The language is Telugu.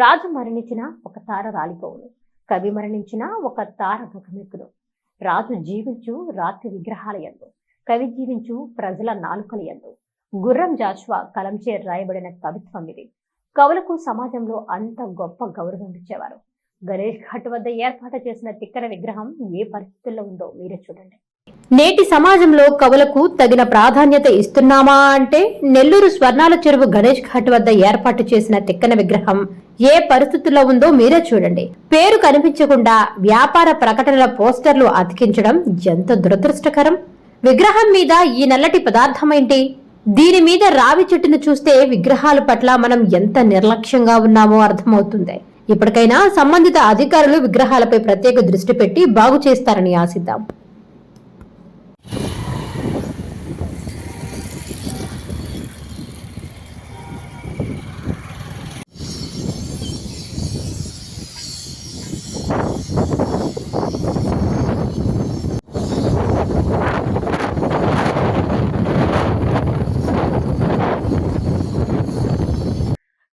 రాజు మరణించిన ఒక తార రాలిపోవును. కవి మరణించిన ఒక తార గగమెక్కును రాజు జీవించు రాత్రి విగ్రహాల యందు కవి జీవించు ప్రజల నాలుకల యందు. గుర్రం జాషువా కలంచే రాయబడిన కవిత్వం ఇది. కవులకు సమాజంలో అంత గొప్ప గౌరవం ఇచ్చేవారు. గణేష్ ఘాట్ వద్ద ఏర్పాటు చేసిన తిక్కన విగ్రహం ఏ పరిస్థితుల్లో ఉందో మీరే చూడండి. నేటి సమాజంలో కవులకు తగిన ప్రాధాన్యత ఇస్తున్నామా అంటే నెల్లూరు స్వర్ణాల చెరువు గణేష్ ఘాట్ వద్ద ఏర్పాటు చేసిన తిక్కన విగ్రహం ఏ పరిస్థితుల్లో ఉందో మీరే చూడండి. పేరు కనిపించకుండా వ్యాపార ప్రకటనల పోస్టర్లు అతికించడం ఎంత దురదృష్టకరం? విగ్రహం మీద ఈ నల్లటి పదార్థం ఏంటి? దీని మీద రావి చెట్టును చూస్తే విగ్రహాల పట్ల మనం ఎంత నిర్లక్ష్యంగా ఉన్నామో అర్థమవుతుంది. ఇప్పటికైనా సంబంధిత అధికారులు విగ్రహాలపై ప్రత్యేక దృష్టి పెట్టి బాగు చేస్తారని ఆశిద్దాం.